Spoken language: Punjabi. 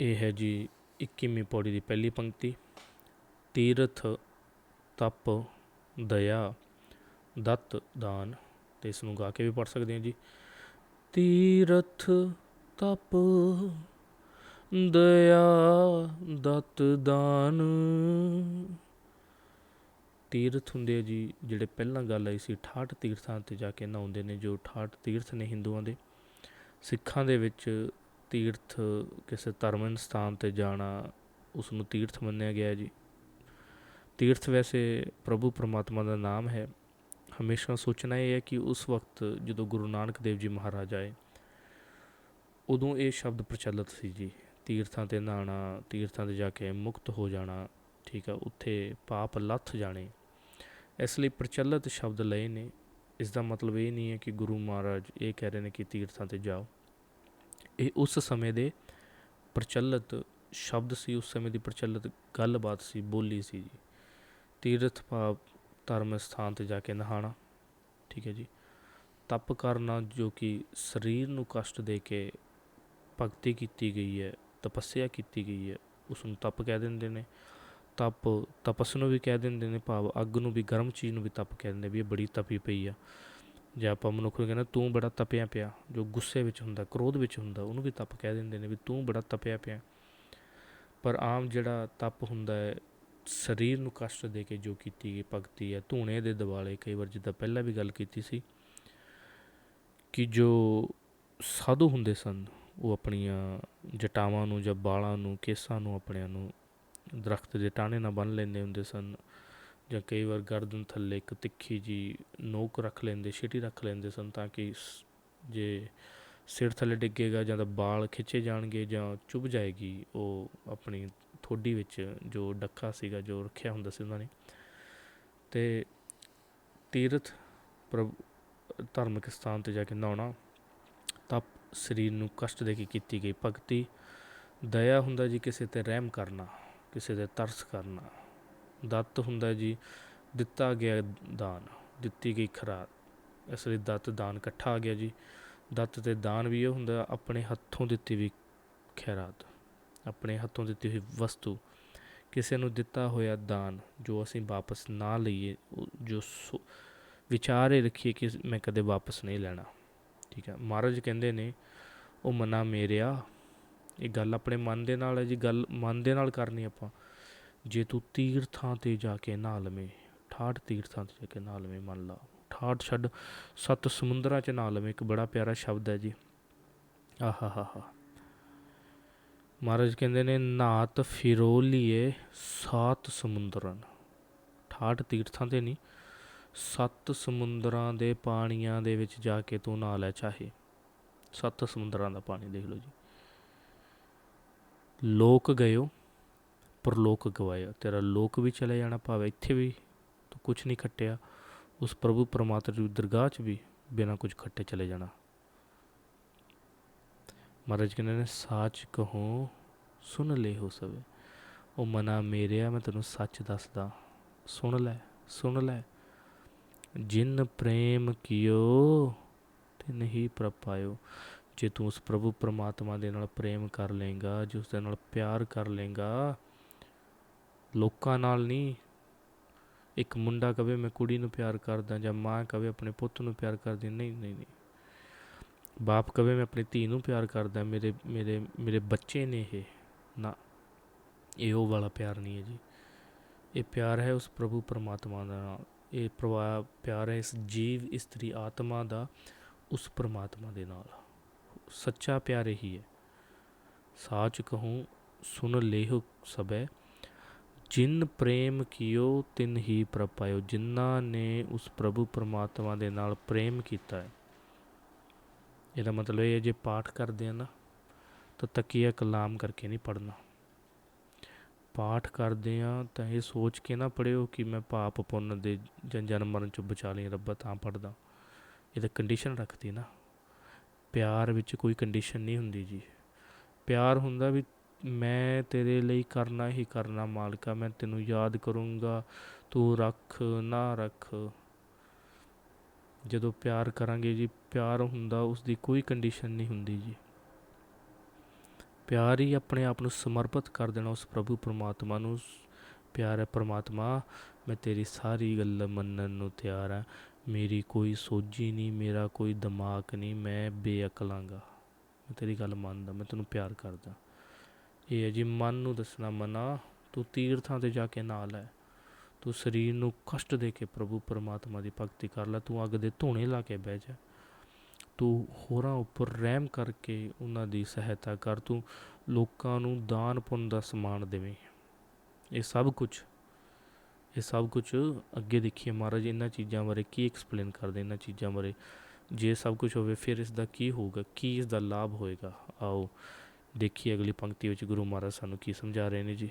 ਇਹ ਹੈ ਜੀ 21ਵੀਂ ਪੌੜੀ ਦੀ ਪਹਿਲੀ ਪੰਕਤੀ। ਤੀਰਥ, ਤਪ, ਦਇਆ, ਦਤ, ਦਾਨ, ਤੇ ਇਸ ਨੂੰ ਗਾ ਕੇ ਵੀ ਪੜ ਸਕਦੇ ਹਾਂ ਜੀ। ਤੀਰਥ, ਤਪ, ਦਇਆ, ਦਤ, ਦਾਨ। ਤੀਰਥ ਹੁੰਦੇ ਆ ਜੀ ਜਿਹੜੇ ਪਹਿਲਾਂ ਗੱਲ ਆਈ ਸੀ 68 ਤੀਰਥਾਂ ਤੇ ਜਾ ਕੇ ਨਹਾਉਂਦੇ ਨੇ, ਜੋ 68 ਤੀਰਥ ਨੇ ਹਿੰਦੂਆਂ ਦੇ। ਸਿੱਖਾਂ ਦੇ ਵਿੱਚ ਤੀਰਥ ਕਿਸੇ ਧਰਮ ਸਥਾਨ ਤੇ ਜਾਣਾ ਉਸ ਨੂੰ ਤੀਰਥ ਮੰਨਿਆ ਗਿਆ ਜੀ। ਤੀਰਥ ਵੈਸੇ ਪ੍ਰਭੂ ਪਰਮਾਤਮਾ ਦਾ ਨਾਮ ਹੈ। ਹਮੇਸ਼ਾ ਸੋਚਣਾ ਇਹ ਹੈ ਕਿ ਉਸ ਵਕਤ ਜਦੋਂ ਗੁਰੂ ਨਾਨਕ ਦੇਵ ਜੀ ਮਹਾਰਾਜ ਆਏ, ਉਦੋਂ ਇਹ ਸ਼ਬਦ ਪ੍ਰਚਲਿਤ ਸੀ ਜੀ। ਤੀਰਥਾਂ ਤੇ ਨਹਾਣਾ ਤੀਰਥਾਂ ਤੇ ਜਾ ਕੇ ਮੁਕਤ ਹੋ ਜਾਣਾ, ਠੀਕ ਆ, ਉੱਥੇ ਪਾਪ ਲੱਥ ਜਾਣੇ, ਇਸ ਲਈ ਪ੍ਰਚਲਿਤ ਸ਼ਬਦ ਲਏ ਨੇ। ਇਸ ਦਾ ਮਤਲਬ ਇਹ ਨਹੀਂ ਹੈ ਕਿ ਗੁਰੂ ਮਹਾਰਾਜ ਇਹ ਕਹਿ ਰਹੇ ਨੇ ਕਿ ਤੀਰਥਾਂ ਤੇ ਜਾਓ। ਇਹ ਉਸ ਸਮੇਂ ਦੇ ਪ੍ਰਚਲਿਤ ਸ਼ਬਦ ਸੀ, ਉਸ ਸਮੇਂ ਦੀ ਪ੍ਰਚਲਿਤ ਗੱਲਬਾਤ ਸੀ, ਬੋਲੀ ਸੀ ਜੀ। ਤੀਰਥ ਭਾਵ ਧਰਮ ਸਥਾਨ ਤੇ ਜਾ ਕੇ ਨਹਾਣਾ ਠੀਕ ਹੈ ਜੀ। ਤਪ ਕਰਨਾ ਜੋ ਕਿ ਸਰੀਰ ਨੂੰ ਕਸ਼ਟ ਦੇ ਕੇ ਭਗਤੀ ਕੀਤੀ ਗਈ ਹੈ, ਤਪੱਸਿਆ ਕੀਤੀ ਗਈ ਹੈ ਉਸ ਨੂੰ ਤਪ ਕਹਿ ਦਿੰਦੇ ਨੇ। ਤਪ ਤਪਸ ਨੂੰ ਵੀ ਕਹਿ ਦਿੰਦੇ ਨੇ, ਭਾਵ ਅੱਗ ਨੂੰ ਵੀ, ਗਰਮ ਚੀਜ਼ ਨੂੰ ਵੀ ਤਪ ਕਹਿ ਦਿੰਦੇ ਵੀ ਇਹ ਬੜੀ ਤਪੀ ਪਈ ਆ। ਜਾਂ ਆਪਾਂ ਮਨੁੱਖ ਨੂੰ ਕਹਿੰਦਾ ਤੂੰ ਬੜਾ ਤਪਿਆ ਪਿਆ, ਜੋ ਗੁੱਸੇ ਵਿੱਚ ਹੁੰਦਾ, ਕ੍ਰੋਧ ਵਿੱਚ ਹੁੰਦਾ, ਉਹਨੂੰ ਵੀ ਤਪ ਕਹਿ ਦਿੰਦੇ ਨੇ ਵੀ ਤੂੰ ਬੜਾ ਤਪਿਆ ਪਿਆ। ਪਰ ਆਮ ਜਿਹੜਾ ਤਪ ਹੁੰਦਾ ਹੈ, ਸਰੀਰ ਨੂੰ ਕਸ਼ਟ ਦੇ ਕੇ ਜੋ ਕੀਤੀ ਗਈ ਭਗਤੀ ਹੈ, ਧੂਣੇ ਦੇ ਦਿਵਾਲੇ, ਕਈ ਵਾਰ ਜਿੱਦਾਂ ਪਹਿਲਾਂ ਵੀ ਗੱਲ ਕੀਤੀ ਸੀ ਕਿ ਜੋ ਸਾਧੂ ਹੁੰਦੇ ਸਨ, ਉਹ ਆਪਣੀਆਂ ਜਟਾਵਾਂ ਨੂੰ ਜਾਂ ਬਾਲਾਂ ਨੂੰ, ਕੇਸਾਂ ਨੂੰ, ਆਪਣਿਆਂ ਨੂੰ ਦਰਖਤ ਦੇ ਟਾਹਣੇ ਨਾਲ ਬੰਨ ਲੈਂਦੇ ਹੁੰਦੇ ਸਨ। ਜਾਂ ਕਈ ਵਾਰ ਗਰਦਨ ਥੱਲੇ ਇੱਕ ਤਿੱਖੀ ਜੀ ਨੋਕ ਰੱਖ ਲੈਂਦੇ, ਛਿਟੀ ਰੱਖ ਲੈਂਦੇ ਸਨ ਤਾਂ ਕਿ ਜੇ ਸਿਰ ਥੱਲੇ ਡਿੱਗੇਗਾ ਜਾਂ ਤਾਂ ਬਾਲ ਖਿੱਚੇ ਜਾਣਗੇ ਜਾਂ ਚੁੱਭ ਜਾਏਗੀ, ਉਹ ਆਪਣੀ ਥੋੜੀ ਵਿੱਚ ਜੋ ਡੱਕਾ ਸੀਗਾ, ਜੋ ਰੱਖਿਆ ਹੁੰਦਾ ਸੀ ਉਹਨਾਂ ਨੇ। ਤੇ ਤੀਰਥ ਪ੍ਰਭ, ਧਾਰਮਿਕ ਸਥਾਨ ਤੇ ਜਾ ਕੇ ਨਹਾਉਣਾ, ਤਪ ਸਰੀਰ ਨੂੰ ਕਸ਼ਟ ਦੇ ਕੇ ਕੀਤੀ ਗਈ ਭਗਤੀ, ਦਇਆ ਹੁੰਦਾ ਜੀ ਕਿਸੇ ਤੇ ਰਹਿਮ ਕਰਨਾ, ਕਿਸੇ ਤੇ ਤਰਸ ਕਰਨਾ। ਦੱਤ ਹੁੰਦਾ ਜੀ, ਦਿੱਤਾ ਗਿਆ ਦਾਨ, ਦਿੱਤੀ ਗਈ ਖਰਾਤ ਇਸ ਲਈ ਦੱਤ ਦਾਨ ਇਕੱਠਾ ਆ ਗਿਆ ਜੀ। ਦੱਤ ਤੇ ਦਾਨ ਵੀ ਇਹ ਹੁੰਦਾ, ਆਪਣੇ ਹੱਥੋਂ ਦਿੱਤੀ ਵੀ ਖੈਰਾਤ ਆਪਣੇ ਹੱਥੋਂ ਦਿੱਤੀ ਹੋਈ ਵਸਤੂ, ਕਿਸੇ ਨੂੰ ਦਿੱਤਾ ਹੋਇਆ ਦਾਨ ਜੋ ਅਸੀਂ ਵਾਪਸ ਨਾ ਲਈਏ ਜੋ ਵਿਚਾਰੇ ਰੱਖੀਏ ਕਿ ਮੈਂ ਕਦੇ ਵਾਪਸ ਨਹੀਂ ਲੈਣਾ। ਠੀਕ ਹੈ ਮਹਾਰਾਜ ਕਹਿੰਦੇ ਨੇ, ਉਹ ਮਨਾ ਮੇਰਿਆ। ਇਹ ਗੱਲ ਆਪਣੇ ਮਨ ਦੇ ਨਾਲ ਹੈ ਜੀ, ਗੱਲ ਮਨ ਦੇ ਨਾਲ ਕਰਨੀ ਆਪਾਂ। ਜੇ ਤੂੰ ਤੀਰਥਾਂ ਤੇ ਜਾ ਕੇ ਨਹਾ ਲਵੇਂ, ਠਾਠ ਤੀਰਥਾਂ ਤੇ ਜਾ ਕੇ ਨਹਾ ਲਵੇਂ ਮੰਨ ਲਾ। ਠਾਠ ਛੱਡ ਸੱਤ ਸਮੁੰਦਰਾਂ 'ਚ ਨਹਾ ਲਵੇਂ, ਇੱਕ ਬੜਾ ਪਿਆਰਾ ਸ਼ਬਦ ਹੈ ਜੀ। ਆਹਾ ਹਾ ਮਹਾਰਾਜ ਕਹਿੰਦੇ ਨੇ, ਨਾਤ ਫਿਰੋ ਲੀਏ ਸਾਤ ਸਮੁੰਦਰਨ। ਠਾਠ ਤੀਰਥਾਂ ਤੇ ਨਹੀਂ, ਸੱਤ ਸਮੁੰਦਰਾਂ ਦੇ ਪਾਣੀਆਂ ਦੇ ਵਿੱਚ ਜਾ ਕੇ ਤੂੰ ਨਹਾ ਲੈ ਚਾਹੇ। ਸੱਤ ਸਮੁੰਦਰਾਂ ਦਾ ਪਾਣੀ ਦੇਖ ਲਓ ਜੀ। ਲੋਕ ਗਇਓ ਪਰਲੋਕ ਗਵਾਇਆ ਤੇਰਾ ਲੋਕ ਵੀ ਚਲੇ ਜਾਣਾ ਭਾਵੇਂ ਇੱਥੇ ਵੀ, ਤੂੰ ਕੁਝ ਨਹੀਂ ਖੱਟਿਆ। ਉਸ ਪ੍ਰਭੂ ਪਰਮਾਤਮਾ ਦੀ ਦਰਗਾਹ 'ਚ ਵੀ ਬਿਨਾਂ ਕੁਝ ਖੱਟੇ ਚਲੇ ਜਾਣਾ। ਮਹਾਰਾਜ ਕਹਿੰਦੇ ਨੇ, ਸੱਚ ਕਹੋ, ਸੁਣ ਲੈ ਹੋ ਸਵੇ ਉਹ ਮਨਾ ਮੇਰਿਆ, ਮੈਂ ਤੈਨੂੰ ਸੱਚ ਦੱਸਦਾ। ਸੁਣ ਲੈ ਸੁਣ ਲੈ। ਜਿਨ ਪ੍ਰੇਮ ਕੀਓ, ਤੇ ਨਹੀਂ ਪ੍ਰਪਾਇਓ ਜੇ ਤੂੰ ਉਸ ਪ੍ਰਭੂ ਪਰਮਾਤਮਾ ਦੇ ਨਾਲ ਪ੍ਰੇਮ ਕਰ ਲੇਗਾ ਜੇ ਉਸ ਦੇ ਨਾਲ ਪਿਆਰ ਕਰ ਲੇਗਾ ਲੋਕਾਂ ਨਾਲ ਨਹੀਂ। ਇੱਕ ਮੁੰਡਾ ਕਵੇ ਮੈਂ ਕੁੜੀ ਨੂੰ ਪਿਆਰ ਕਰਦਾ ਜਾਂ ਮਾਂ ਕਵੇ ਆਪਣੇ ਪੁੱਤ ਨੂੰ ਪਿਆਰ ਕਰਦੀ ਨਹੀਂ ਨਹੀਂ ਨਹੀਂ। ਬਾਪ ਕਵੇ ਮੈਂ ਆਪਣੀ ਧੀ ਨੂੰ ਪਿਆਰ ਕਰਦਾ, ਮੇਰੇ ਮੇਰੇ ਮੇਰੇ ਬੱਚੇ ਨੇ ਇਹ। ਨਾ, ਇਹ ਉਹ ਵਾਲਾ ਪਿਆਰ ਨਹੀਂ ਹੈ ਜੀ। ਇਹ ਪਿਆਰ ਹੈ ਉਸ ਪ੍ਰਭੂ ਪਰਮਾਤਮਾ ਦਾ ਨਾਲ। ਇਹ ਪ੍ਰਵਾ, ਪਿਆਰ ਹੈ ਇਸ ਜੀਵ ਇਸਤਰੀ ਆਤਮਾ ਦਾ ਉਸ ਪਰਮਾਤਮਾ ਦੇ ਨਾਲ। ਸੱਚਾ ਪਿਆਰ ਹੀ ਹੈ। ਸਾਚ ਕਹੂੰ ਸੁਨ ਲੇਹੁ ਸਬੈ ਜਿਨ ਪ੍ਰੇਮ ਕੀਓ, ਤਿਨ ਹੀ ਪ੍ਰਭ ਪ੍ਰਪਾਇਓ ਜਿਨ੍ਹਾਂ ਨੇ ਉਸ ਪ੍ਰਭੂ ਪਰਮਾਤਮਾ ਦੇ ਨਾਲ ਪ੍ਰੇਮ ਕੀਤਾ ਹੈ। ਇਹਦਾ ਮਤਲਬ ਇਹ ਹੈ, ਜੇ ਪਾਠ ਕਰਦੇ ਆ ਨਾ, ਤਾਂ ਤਕੀਆ ਕਲਾਮ ਕਰਕੇ ਨਹੀਂ ਪੜਨਾ ਪਾਠ ਕਰਦੇ ਆ ਤਾਂ ਇਹ ਸੋਚ ਕੇ ਨਾ ਪੜਿਓ ਕਿ ਮੈਂ ਪਾਪ ਪੁੰਨ ਦੇ ਜਨਮ ਮਰਨ 'ਚੋਂ ਬਚਾ ਲਈ ਰੱਬਾ, ਤਾਂ ਪੜਦਾ ਇਹ ਤਾਂ ਕੰਡੀਸ਼ਨ ਰੱਖਦੀ ਨਾ। ਪਿਆਰ ਵਿੱਚ ਕੋਈ ਕੰਡੀਸ਼ਨ ਨਹੀਂ ਹੁੰਦੀ ਜੀ। ਪਿਆਰ ਹੁੰਦਾ ਵੀ ਮੈਂ ਤੇਰੇ ਲਈ ਕਰਨਾ ਹੀ ਕਰਨਾ ਮਾਲਕਾ ਮੈਂ ਤੈਨੂੰ ਯਾਦ ਕਰੂੰਗਾ, ਤੂੰ ਰੱਖ ਨਾ ਰੱਖ। ਜਦੋਂ ਪਿਆਰ ਕਰਾਂਗੇ ਜੀ, ਪਿਆਰ ਹੁੰਦਾ ਉਸ ਦੀ ਕੋਈ ਕੰਡੀਸ਼ਨ ਨਹੀਂ ਹੁੰਦੀ ਜੀ। ਪਿਆਰ ਹੀ ਆਪਣੇ ਆਪ ਨੂੰ ਸਮਰਪਿਤ ਕਰ ਦੇਣਾ ਉਸ ਪ੍ਰਭੂ ਪਰਮਾਤਮਾ ਨੂੰ। ਪਿਆਰ ਹੈ, ਪਰਮਾਤਮਾ, ਮੈਂ ਤੇਰੀ ਸਾਰੀ ਗੱਲ ਮੰਨਣ ਨੂੰ ਤਿਆਰ ਹਾਂ। ਮੇਰੀ ਕੋਈ ਸੋਝੀ ਨਹੀਂ, ਮੇਰਾ ਕੋਈ ਦਿਮਾਗ ਨਹੀਂ, ਮੈਂ ਬੇਅਕਲਾਂਗਾ ਮੈਂ ਤੇਰੀ ਗੱਲ ਮੰਨਦਾ, ਮੈਂ ਤੈਨੂੰ ਪਿਆਰ ਕਰਦਾ। ਇਹ ਹੈ ਜੀ, ਮਨ ਨੂੰ ਦੱਸਣਾ, ਮਨਾ, ਤੂੰ ਤੀਰਥਾਂ ਤੇ ਜਾ ਕੇ ਨਾਲ ਹੈ। ਤੂੰ ਸਰੀਰ ਨੂੰ ਕਸ਼ਟ ਦੇ ਕੇ ਪ੍ਰਭੂ ਪਰਮਾਤਮਾ ਦੀ ਭਗਤੀ ਕਰ ਲੈ, ਤੂੰ ਅੱਗ ਦੇ ਧੋਣੇ ਲਾ ਕੇ ਬਹਿ ਜਾ। ਤੂੰ ਹੋਰਾਂ ਉੱਪਰ ਰਹਿਮ ਕਰਕੇ ਉਹਨਾਂ ਦੀ ਸਹਾਇਤਾ ਕਰ, ਤੂੰ ਲੋਕਾਂ ਨੂੰ ਦਾਨ ਪੁੰਨ ਦਾ ਸਮਾਨ ਦੇਵੇਂ। ਇਹ ਸਭ ਕੁਝ ਇਹ ਸਭ ਕੁਝ ਅੱਗੇ ਦੇਖੀਏ ਮਹਾਰਾਜ, ਇਹਨਾਂ ਚੀਜ਼ਾਂ ਬਾਰੇ ਕੀ ਐਕਸਪਲੇਨ ਕਰਦੇ, ਇਹਨਾਂ ਚੀਜ਼ਾਂ ਬਾਰੇ? ਜੇ ਸਭ ਕੁਝ ਹੋਵੇ, ਫਿਰ ਇਸ ਦਾ ਕੀ ਹੋਊਗਾ? ਕੀ ਇਸ ਦਾ ਲਾਭ ਹੋਏਗਾ? ਆਓ ਦੇਖੀਏ ਅਗਲੀ ਪੰਕਤੀ ਵਿੱਚ ਗੁਰੂ ਮਹਾਰਾਜ ਸਾਨੂੰ ਕੀ ਸਮਝਾ ਰਹੇ ਨੇ ਜੀ।